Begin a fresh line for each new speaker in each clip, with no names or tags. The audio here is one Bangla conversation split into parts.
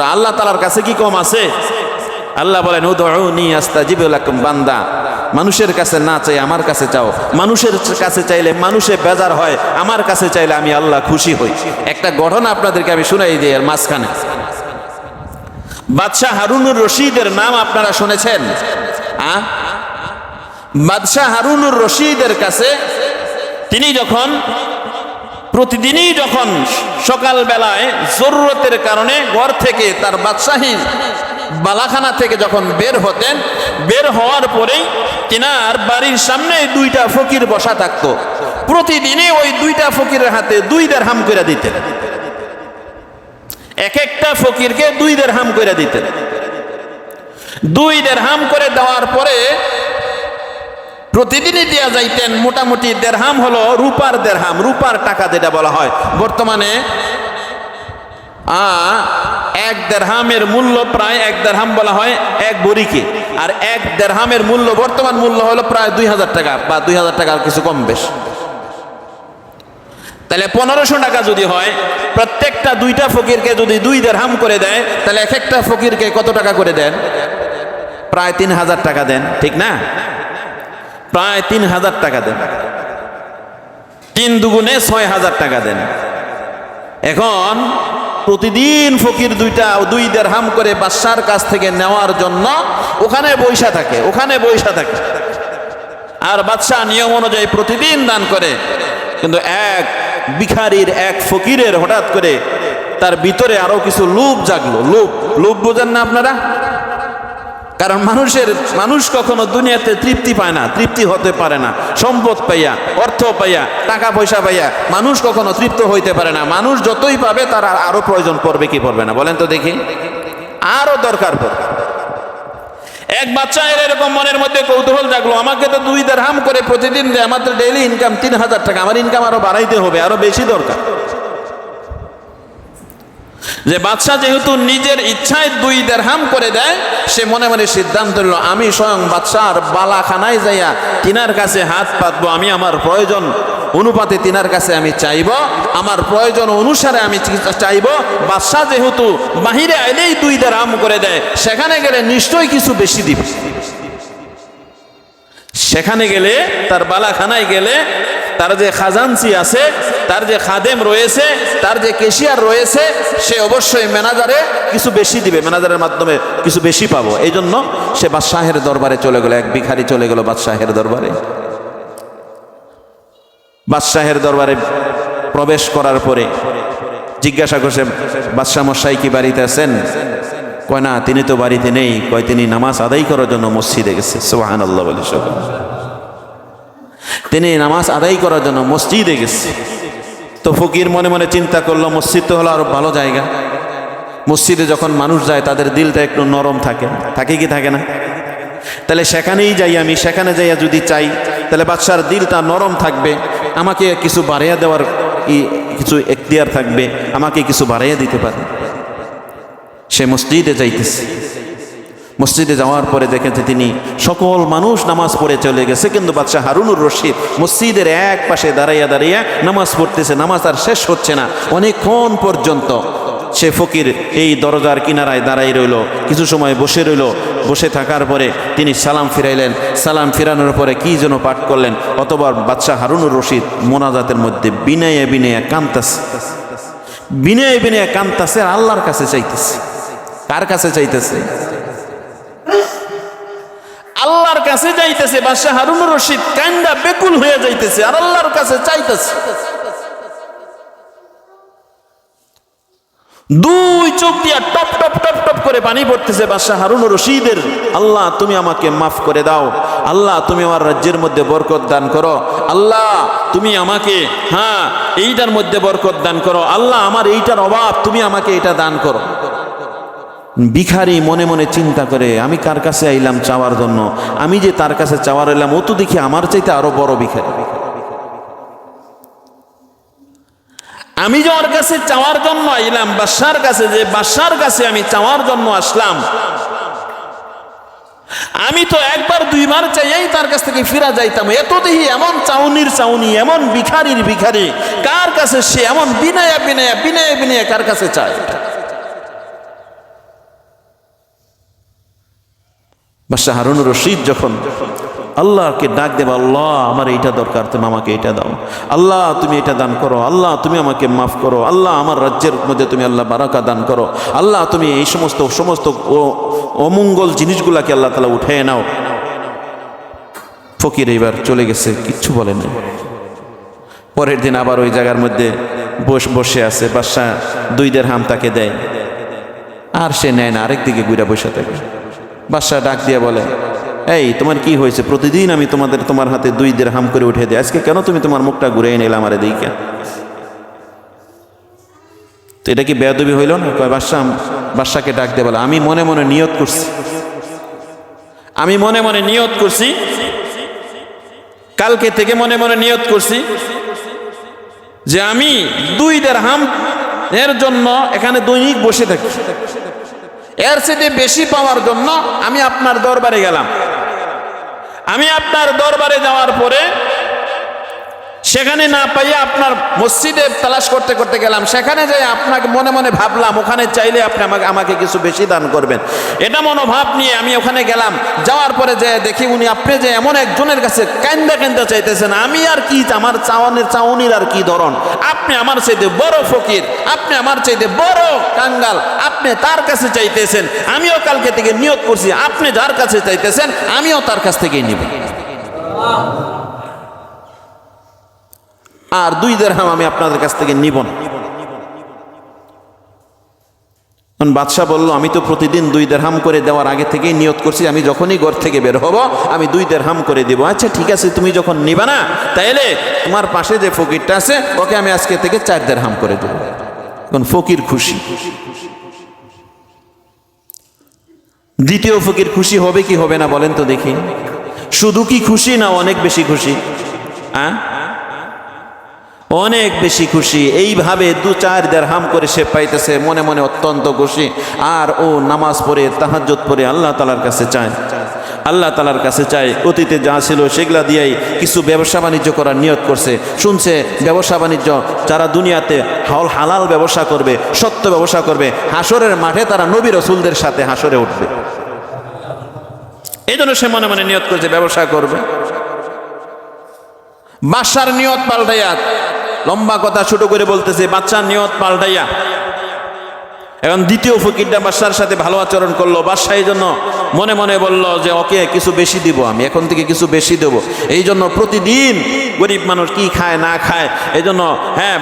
বন্ধুরা আল্লাহ তালার কাছে কি কম আছে? আল্লাহ বলেন, উদউনি আস্তাজিবু লাকুম বান্দা। মানুষের কাছে না চাই, আমার কাছে চাও। মানুষের কাছে চাইলে মানুষে বেজার হয়, আমার কাছে চাইলে আমি আল্লাহ খুশি হই। একটা ঘটনা আপনাদেরকে আমি শুনাই দিই এর মাঝখানে। বাদশাহ হারুনুর রশিদের নাম আপনারা শুনেছেন? বাদশাহ হারুনুর রশিদের কাছে তিনি যখন প্রতিদিনই যখন সকালবেলায় জরুরতের কারণে ঘর থেকে তার বাদশাহী বালাখানা থেকে যখন বের হতেন, বের হওয়ার পরেই তিনার বাড়ির সামনে দুইটা ফকির বসা থাকতো। প্রতিদিনই ওই দুইটা ফকিরের হাতে দুই দেড় হাম করে দিতেন। এক একটা ফকিরকে দুই দেড় হাম করে দিতেন। দুই দেড় হাম করে দেওয়ার পরে প্রতিদিনই দেওয়া যাইতেন মোটামুটি দেড়হাম হলো রূপার দেড়হাম, রূপার টাকা যেটা বলা হয়। বর্তমানে এক দেড়হামের মূল্য প্রায়, এক দেড়হাম বলা হয় এক বড়িকে। আর এক দেড়হামের মূল্য, বর্তমান মূল্য হলো প্রায় দুই হাজার টাকা, বা দুই হাজার টাকার কিছু কম বেশ। তাহলে পনেরোশো টাকা যদি হয়, প্রত্যেকটা দুইটা ফকিরকে যদি দুই দেড়হাম করে দেয়, তাহলে এক একটা ফকিরকে কত টাকা করে দেন? প্রায় তিন হাজার টাকা দেন, ঠিক না? প্রায় তিন হাজার টাকা দেন। তিন দুগুণে ছয় হাজার টাকা দেন। এখন প্রতিদিন ফকির দুইটা, দুই দেড়হাম করে বাদশার কাছ থেকে নেওয়ার জন্য ওখানে বৈশা থাকে, ওখানে বৈশা থাকে। আর বাদশাহ নিয়ম অনুযায়ী প্রতিদিন দান করে। কিন্তু এক ভিখারির, এক ফকিরের হঠাৎ করে তার ভিতরে আরও কিছু লোভ জাগলো। লোভ লোভ বোঝেন না আপনারা? কারণ মানুষের, মানুষ কখনো দুনিয়াতে তৃপ্তি পায় না, তৃপ্তি হতে পারে না, সম্পদ পাইয়া, অর্থ পাইয়া, টাকা পয়সা পাইয়া মানুষ কখনো তৃপ্ত হইতে পারে না। মানুষ যতই পাবে, তার আর আরও প্রয়োজন পড়বে, কি পড়বে না? বলেন তো দেখি। আরও দরকার পড়বে। এক বাচ্চা এর এরকম মনের মধ্যে কৌতূহল জাগলো, আমাকে তো দুই দেড় হাম করে প্রতিদিন দেয় আমার তো ডেইলি ইনকাম তিন হাজার টাকা, আমার ইনকাম আরও বাড়াইতে হবে, আরও বেশি দরকার। যে বাদশাহ যেহেতু নিজের ইচ্ছায় দুই দেড়হাম করে দেয়, সে মনে মনে সিদ্ধান্ত নিল, আমি স্বয়ং বাদশাহর বালাখানায় যাইয়া তিনার কাছে হাত পাতবো, আমি আমার প্রয়োজন অনুপাতে তিনার কাছে আমি চাইব, আমার প্রয়োজন অনুসারে আমি চাইব। বাদশাহ যেহেতু বাহিরে আইলেই দুই দেড়হাম করে দেয়, সেখানে গেলে নিশ্চয়ই কিছু বেশি দিবে। সেখানে গেলে, তার বালাখানায় গেলে তার যে খাজানসি আছে, তার যে খাদেম রয়েছে, তার যে কেশিয়ার রয়েছে, সে অবশ্যই ম্যানেজারে কিছু বেশি দিবে, ম্যানেজারের মাধ্যমে কিছু বেশি পাবো। এই জন্য সে বাদশাহের দরবারে চলে গেল, এক ভিখারি চলে গেল বাদশাহের দরবারে। বাদশাহের দরবারে প্রবেশ করার পরে জিজ্ঞাসা করছে, বাদশাহ মশাই কি বাড়িতে আছেন? কয়, না, তিনি তো বাড়িতে নেই। কয়, তিনি নামাজ আদায় করার জন্য মসজিদে গেছে। সোহান আল্লাহ বলে সকল তিনি নামাজ আদায় করার জন্য মসজিদে গেছে। তো ফকির মনে মনে চিন্তা করল, মসজিদ তো হলো আরও ভালো জায়গা। মসজিদে যখন মানুষ যায়, তাদের দিলটা একটু নরম থাকে। থাকে কি থাকে না? তাহলে সেখানেই যাই আমি, সেখানে যাইয়া যদি চাই, তাহলে বাচ্চার দিলটা নরম থাকবে। আমাকে কিছু বাড়াইয়া দেওয়ার কিছু এখতিয়ার থাকবে। আমাকে কিছু বাড়াইয়া দিতে পারে। সে মসজিদে যাইতেছে। মসজিদে যাওয়ার পরে দেখেছে তিনি সকল মানুষ নামাজ পড়ে চলে গেছে, কিন্তু বাদশাহ হারুনুর রশিদ মসজিদের এক পাশে দাঁড়াইয়া দাঁড়াইয়া নামাজ পড়তেছে, নামাজ আর শেষ হচ্ছে না। অনেকক্ষণ পর্যন্ত সে ফকির এই দরজার কিনারায় দাঁড়াই রইল, কিছু সময় বসে রইল। বসে থাকার পরে তিনি সালাম ফিরাইলেন। সালাম ফিরানোর পরে কি যেন পাঠ করলেন অতবার বাদশাহ হারুনুর রশিদ মোনাজাতের মধ্যে বিনয়ে বিনয়ে কান্তাস বিনয়ে বিনয়ে কান্তাছে আর আল্লাহর কাছে চাইতেছে। কার কাছে চাইতেছে? আল্লাহর কাছে যাইতেছে বাদশাহ হারুনুর রশিদ কান্দা বেকুল হয়ে যাইতেছে, আর আল্লাহর কাছে চাইতেছে। দুই চোখ দিয়া টপ টপ টপ টপ করে পানি পড়তেছে বাদশাহ হারুন রশিদের, আল্লাহ, তুমি আমাকে মাফ করে দাও। আল্লাহ, তুমি আমার রাজ্যের মধ্যে বরকত দান করো। আল্লাহ, তুমি আমাকে হ্যাঁ এইটার মধ্যে বরকত দান করো। আল্লাহ, আমার এইটার অভাব, তুমি আমাকে এটা দান করো। ভিখারি মনে মনে চিন্তা করে, আমি কার কাছে আইলাম চাওয়ার জন্য? আমি যে তার কাছে চাওয়ার এলাম ও তো দেখি আমার চাইতে আরও বড় ভিখারি। আমি যে ওর কাছে চাওয়ার জন্য আইলাম বাসার কাছে যে বাসার কাছে আমি চাওয়ার জন্য আসলাম। আমি তো একবার, দুইবার চাইয়াই তার কাছ থেকে ফিরা যাইতাম। এত দেখি এমন চাউনির চাউনি, এমন ভিখারির ভিখারি, কার কাছে সে এমন বিনয়া বিনয়া বিনয়া বিনয়া কার কাছে চায়? বাদশাহ হারুন রশিদ যখন, আল্লাহকে ডাক দেব, আল্লাহ, আমার এইটা দরকার, তুমি আমাকে এটা দাও। আল্লাহ, তুমি এটা দান করো, আল্লাহ, তুমি আমাকে মাফ করো, আল্লাহ, আমার রাজ্যের মধ্যে তুমি আল্লাহ বারাকা দান করো। আল্লাহ, তুমি এই সমস্ত সমস্ত অমঙ্গল জিনিসগুলাকে আল্লাহ তালা উঠে নাও। ফকির এবার চলে গেছে, কিচ্ছু বলে না পরের দিন আবার ওই জায়গার মধ্যে বস, বসে আছে, বাদশাহ দুই দের হাম তাকে দেয়। আর সে নেয় না, আরেক দিকে ঘুরে বসে থাকে। বাদশাহ ডাক দিয়ে বলে, এই, তোমার কি হয়েছে? প্রতিদিন আমি তোমাদের, তোমার হাতে দুই দের হাম করে উঠে দিই। আজকে কেন তুমি তোমার মুখটা ঘুরে নিলে আমার দিকে তো এটা কি বেয়াদবি হইল না? কয়, বাদশাহ বাদশাকে ডাক দিয়ে বলে, আমি মনে মনে নিয়ত করছি। আমি মনে মনে নিয়ত করছি। কালকে থেকে মনে মনে নিয়ত করছি যে আমি দুই দেড় হাম এর জন্য এখানে দৈনিক বসে থাকি। এর সাথে বেশি পাওয়ার জন্য আমি আপনার দরবারে গেলাম। আমি আপনার দরবারে যাওয়ার পরে সেখানে না পাইয়ে আপনার মসজিদে তালাশ করতে করতে গেলাম। সেখানে যাই আপনাকে মনে মনে ভাবলাম, ওখানে চাইলে আপনি আমাকে আমাকে কিছু বেশি দান করবেন। এটা মনোভাব নিয়ে আমি ওখানে গেলাম। যাওয়ার পরে যে দেখি উনি, আপনি যে এমন একজনের কাছে কান্দা কান্দা চাইতেছেন, আমি আর কি আমার চাওয়ানের চাউনির আর কি ধরন? আপনি আমার চাইতে বড় ফকির, আপনি আমার চাইতে বড় কাঙ্গাল আপনি তার কাছে চাইতেছেন, আমিও কালকে থেকে নিয়োগ করছি, আপনি যার কাছে চাইতেছেন, আমিও তার কাছ থেকেই নিব। আর দুই দেড়হাম আমি আপনাদের কাছ থেকে নিব না। বাদশাহ বলল, আমি তো প্রতিদিন দুই দেড়হাম করে দেওয়ার আগে থেকেই নিয়ত করছি, আমি যখনই ঘর থেকে বের হব, আমি দুই দেড়হাম করে দেবো। আচ্ছা ঠিক আছে, তুমি যখন নিবা না, তাইলে তোমার পাশে যে ফকিরটা আছে, ওকে আমি আজকে থেকে চার দেড়হাম করে দেবো। এখন ফকির খুশি। দ্বিতীয় ফকির খুশি হবে কি হবে না বলেন তো দেখি। শুধু কি খুশি না অনেক বেশি খুশি? হ্যাঁ অনেক বেশি খুশি। এইভাবে দু চার দেড়হাম করে সে পাইতেছে, মনে মনে অত্যন্ত খুশি। আর ও নামাজ পড়ে তাহাজ্জত পড়ে আল্লাহ তালার কাছে চায়। আল্লাহ তালার কাছে চায় অতীতে যা ছিল সেগুলা দিয়েই কিছু ব্যবসা বাণিজ্য করার নিয়ত করছে। শুনছে, ব্যবসা বাণিজ্য, যারা দুনিয়াতে হল, হালাল ব্যবসা করবে, সত্য ব্যবসা করবে হাসরের মাঠে তারা নবী রসুলদের সাথে হাসরে উঠবে। এই জন্য সে মনে মনে নিয়ত করছে, ব্যবসা করবে। বাসার নিয়ত পাল্টাইয়া, লম্বা কথা ছোট করে বলতেছে বাচ্চার নিয়ত পাল্টাইয়া। এখন দ্বিতীয় ফকিরটা বাদশার সাথে ভালো আচরণ করল বাদশাহ এই জন্য মনে মনে বলল যে, ওকে, কিছু বেশি দিব আমি, এখন থেকে কিছু বেশি দেব। এই জন্য প্রতিদিন গরিব মানুষ কি খায়, না খায়, এই জন্য হ্যাঁ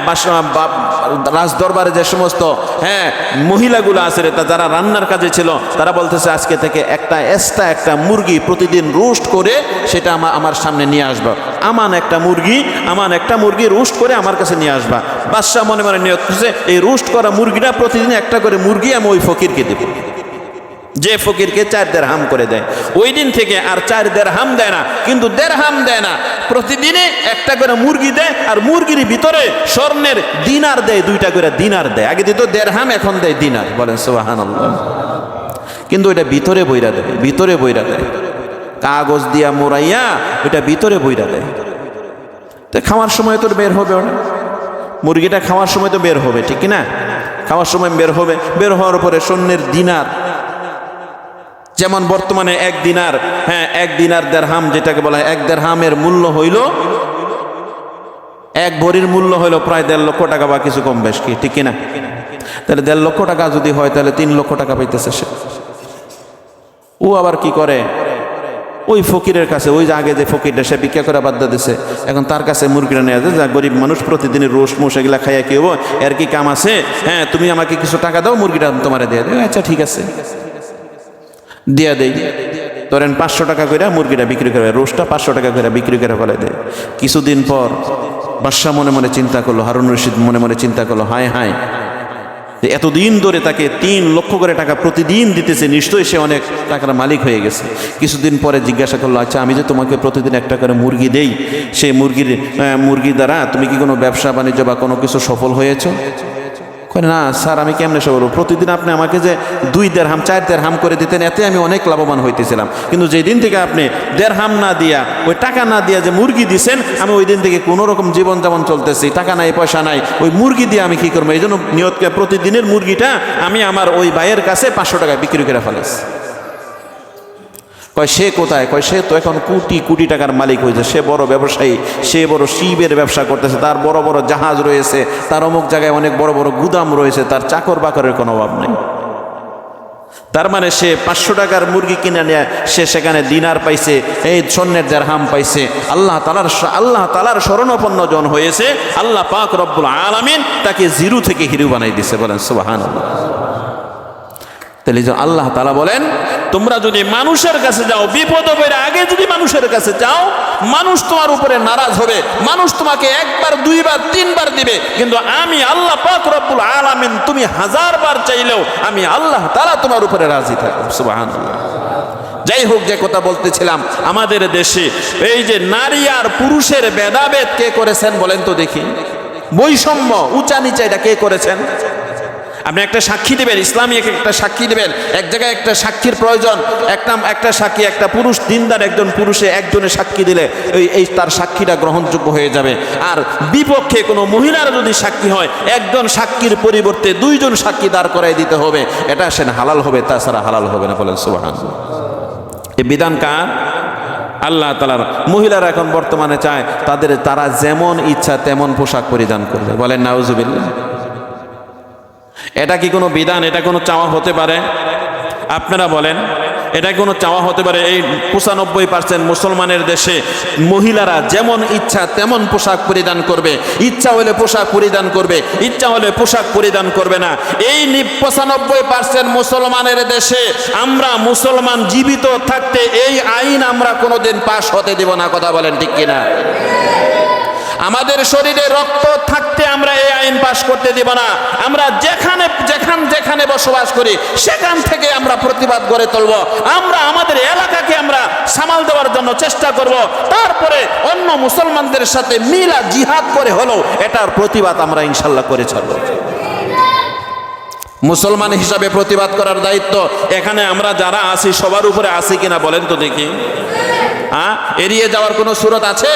বাদশা বা- রাজ দরবারে যে সমস্ত হ্যাঁ মহিলাগুলো আছে রে, যারা রান্নার কাজে ছিল তারা বলতেছে আজকে থেকে একটা এস্তা একটা মুরগি প্রতিদিন রোস্ট করে সেটা আমার আমার সামনে নিয়ে আসবা। আমান একটা মুরগি আমান একটা মুরগি রোস্ট করে আমার কাছে নিয়ে আসবা। বাদশাহ মনে মনে নিয়ত করছে এই রোস্ট করা মুরগিটা প্রতিদিন একটা করে মুরগি আমি ওই ফকিরকে দেব। যে ফকিরকে চার দেড় হাম করে দেয়। ওই দিন থেকে আর চার দেড় হাম দেয় না, কিন্তু দেড় হাম দেয় না। প্রতিদিনে একটা করে মুরগি দেয় আর মুরগির ভিতরে স্বর্ণের দিনার দেয়, দুইটা করে দিনার দেয়। আগে দিত দেড় হাম এখন দেয় দিনার, বলেন সোহান কিন্তু এটা ভিতরে বইরা দেয়, ভিতরে বইরা দেয়। কাগজ দিয়া মোড়াইয়া ওইটা ভিতরে বইরা দেয়। তো খাওয়ার সময় তোর বের হবে ওটা মুরগিটা খাওয়ার সময় তো বের হবে, ঠিক না খাওয়ার সময় বের হবে, বের হওয়ার পরে স্বর্ণের দিনার যেমন বর্তমানে এক দিনার হ্যাঁ এক দিনার দেড়হাম যেটাকে বলা হয়, এক দেড়হামের মূল্য হইল, এক ভরির মূল্য হইল প্রায় দেড় লক্ষ টাকা বা কিছু কম বেশ কি, ঠিক কিনা? তাহলে দেড় লক্ষ টাকা যদি হয়, তাহলে তিন লক্ষ টাকা পাইতেছে সে। ও আবার কি করে? ওই ফকিরের কাছে, ওই যে আগে যে ফকিরটা, সে ভিক্ষা করে বাধ্য দিছে। এখন তার কাছে মুরগিটা নিয়ে যায় যা গরিব মানুষ প্রতিদিনের রোস মোষ এগুলা খাইয়া কি হব এর কি কাম আছে? হ্যাঁ তুমি আমাকে কিছু টাকা দাও, মুরগিটা তোমারে দিয়ে দেয় আচ্ছা ঠিক আছে। দিয়া দেই। ধরেন পাঁচশো টাকা করে মুরগিটা বিক্রি করে, রোজটা পাঁচশো টাকা করে বিক্রি করে ফেলে দেয়। কিছুদিন পর বাদশাহ মনে মনে চিন্তা করল, হারুন রশিদ মনে মনে চিন্তা করল, হায় হায়। এতদিন ধরে তাকে তিন লক্ষ করে টাকা প্রতিদিন দিতেছে, নিশ্চয়ই সে অনেক টাকার মালিক হয়ে গেছে। কিছুদিন পরে জিজ্ঞাসা করল আচ্ছা আমি যে তোমাকে প্রতিদিন একটা করে মুরগি দেই, সেই মুরগির মুরগি দ্বারা তুমি কি কোনো ব্যবসা বাণিজ্য বা কোনো কিছু সফল হয়েছো? না, স্যার, আমি কেমনে সব বলব? প্রতিদিন আপনি আমাকে যে দুই দেড় হাম চার দেড় হাম করে দিতেন, এতে আমি অনেক লাভবান হইতেছিলাম। কিন্তু যেই দিন থেকে আপনি দেড় হাম না দিয়া, ওই টাকা না দিয়া যে মুরগি দিছেন, আমি ওই দিন থেকে কোনো রকম জীবন যেমন চলতেছি, টাকা নাই, পয়সা নাই, ওই মুরগি দিয়ে আমি কী করব? এই জন্য নিয়তকে প্রতিদিনের মুরগিটা আমি আমার ওই ভাইয়ের কাছে পাঁচশো টাকায় বিক্রি করে ফেলেছি কয় সে কোথায়? কয় সে তো এখন কোটি কোটি টাকার মালিক হয়েছে। সে বড় ব্যবসায়ী, সে বড় শিবের ব্যবসা করতেছে। তার বড় বড় জাহাজ রয়েছে, তার অমুক জায়গায় অনেক বড় বড় গুদাম রয়েছে, তার চাকর বাকরের কোনো অভাব নেই। তার মানে সে পাঁচশো টাকার মুরগি কিনে নিয়ে, সে সেখানে দিনার পাইছে, এই স্বর্ণের যার হাম পাইছে। আল্লাহ তালার আল্লাহ তালার শরণাপন্ন জন হয়েছে। আল্লাহ পাক রব্বুল আলামিন তাকে জিরু থেকে হিরু বানাই দিছে বলেন সুবাহান তাহলে আল্লাহ তালা বলেন তোমরা যদি মানুষের কাছে যাও, বিপদ বেড়ে আগে যদি মানুষের কাছে যাও, মানুষ তোমার উপরে নারাজ হবে। মানুষ তোমাকে একবার, দুইবার, তিনবার দিবে। কিন্তু আমি আল্লাহ পাক রব্বুল আলামিন তুমি হাজার বার চাইলেও আমি আল্লাহ তারা তোমার উপরে রাজি থাকব। সুবাহান যাই হোক, যে কথা বলতেছিলাম, আমাদের দেশে এই যে নারী আর পুরুষের ভেদাভেদ কে করেছেন বলেন তো দেখি। বৈষম্য উঁচা নিচা এটা কে করেছেন? আপনি একটা সাক্ষী দেবেন, ইসলামী একটা সাক্ষী দেবেন। এক জায়গায় একটা সাক্ষীর প্রয়োজন। একটা একটা সাক্ষী, একটা পুরুষ, দিনদার একজন পুরুষে একজনে সাক্ষী দিলে ওই এই তার সাক্ষীটা গ্রহণযোগ্য হয়ে যাবে। আর বিপক্ষে কোনো মহিলার যদি সাক্ষী হয়, একজন সাক্ষীর পরিবর্তে দুইজন সাক্ষী দাঁড় করাই দিতে হবে। এটা সেন হালাল হবে, তাছাড়া হালাল হবে না বলেন সুবাহান এই বিধান কার? আল্লাহ তালার মহিলারা এখন বর্তমানে চায়, তাদের, তারা যেমন ইচ্ছা তেমন পোশাক পরিধান করবে। বলেন, নাউজুবিল্লাহ। এটা কি কোনো বিধান? এটা কোনো চাওয়া হতে পারে? আপনারা বলেন, এটা কোনো চাওয়া হতে পারে? এই পঁচানব্বই পার্সেন্ট মুসলমানের দেশে মহিলারা যেমন ইচ্ছা তেমন পোশাক পরিধান করবে। ইচ্ছা হলে পোশাক পরিধান করবে, ইচ্ছা হলে পোশাক পরিধান করবে না। এই পঁচানব্বই পার্সেন্ট মুসলমানের দেশে আমরা মুসলমান জীবিত থাকতে এই আইন আমরা কোনোদিন পাশ হতে দেব না, কথা বলেন ঠিক কিনা? আমাদের শরীরে রক্ত থাকতে আমরা এই আইন পাশ করতে দেব না। আমরা যেখানে, যেখান, যেখানে বসবাস করি, সেখান থেকে আমরা প্রতিবাদ গড়ে তুলব। আমরা আমাদের এলাকাকে আমরা সামাল দেওয়ার জন্য চেষ্টা করব। তারপরে অন্য মুসলমানদের সাথে মিলা জিহাদ করে হলো এটার প্রতিবাদ আমরা ইনশাল্লাহ করে ছাড়ব। মুসলমান হিসাবে প্রতিবাদ করার দায়িত্ব এখানে আমরা যারা আছি, সবার উপরে আছি কিনা বলেন তো দেখি। হ্যাঁ এড়িয়ে যাওয়ার কোনো সুরত আছে?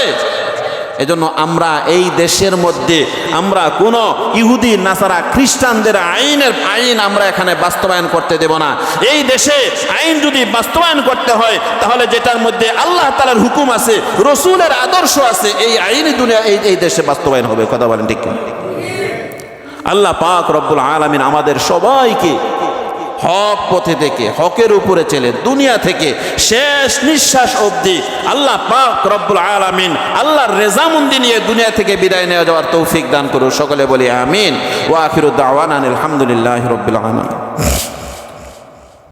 এজন্য আমরা এই দেশের মধ্যে আমরা কোন ইহুদি, নাসারা, খ্রিস্টানদের আইনের আইন আমরা এখানে বাস্তবায়ন করতে দেব না এই দেশে আইন যদি বাস্তবায়ন করতে হয়, তাহলে যেটার মধ্যে আল্লাহ তালার হুকুম আছে, রসুলের আদর্শ আছে, এই আইনই দুনিয়া, এই এই দেশে বাস্তবায়ন হবে কথা বলেন ঠিক? আল্লাহ পাক রব্বুল আলমিন আমাদের সবাইকে হক পথে থেকে হকের উপরে চলে, দুনিয়া থেকে শেষ নিঃশ্বাস অবধি আল্লাহ পাক রব্বুল আলামিন আল্লাহর রেজামন্দি নিয়ে দুনিয়া থেকে বিদায় নেওয়া যাওয়ার তৌফিক দান করুন। সকলে বলি আমিন। ওয়া আখিরুদ্দাওয়ান আলহামদুলিল্লাহ রব্বুল আলমিন।